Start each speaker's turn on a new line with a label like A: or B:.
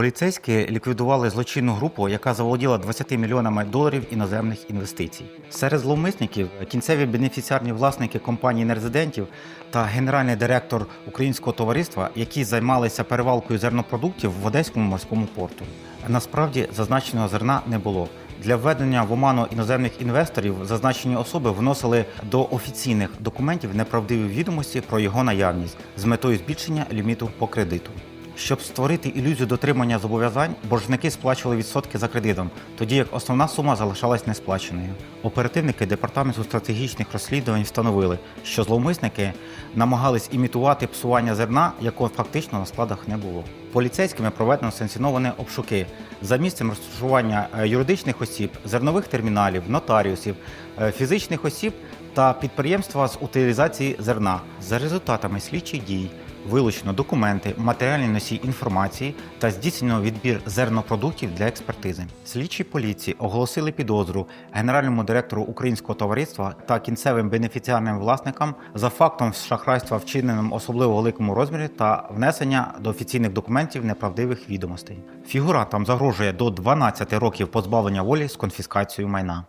A: Поліцейські ліквідували злочинну групу, яка заволоділа 20 мільйонами доларів іноземних інвестицій. Серед зловмисників кінцеві бенефіціарні власники компанії нерезидентів та генеральний директор українського товариства, які займалися перевалкою зернопродуктів в Одеському морському порту. Насправді зазначеного зерна не було. Для введення в оману іноземних інвесторів зазначені особи вносили до офіційних документів неправдиві відомості про його наявність з метою збільшення ліміту по кредиту. Щоб створити ілюзію дотримання зобов'язань, боржники сплачували відсотки за кредитом, тоді як основна сума залишалась несплаченою. Оперативники департаменту стратегічних розслідувань встановили, що зловмисники намагались імітувати псування зерна, якого фактично на складах не було. Поліцейськими проведено санкціоновані обшуки за місцем розташування е, юридичних осіб, зернових терміналів, нотаріусів, е, фізичних осіб та підприємства з утилізації зерна. За результатами слідчих дій вилучено документи, матеріальні носії інформації та здійснено відбір зернопродуктів для експертизи. Слідчі поліції оголосили підозру генеральному директору українського товариства та кінцевим бенефіціарним власникам за фактом шахрайства, вчиненим особливо великому розмірі та внесення до офіційних документів неправдивих відомостей. Фігурантам загрожує до 12 років позбавлення волі з конфіскацією майна.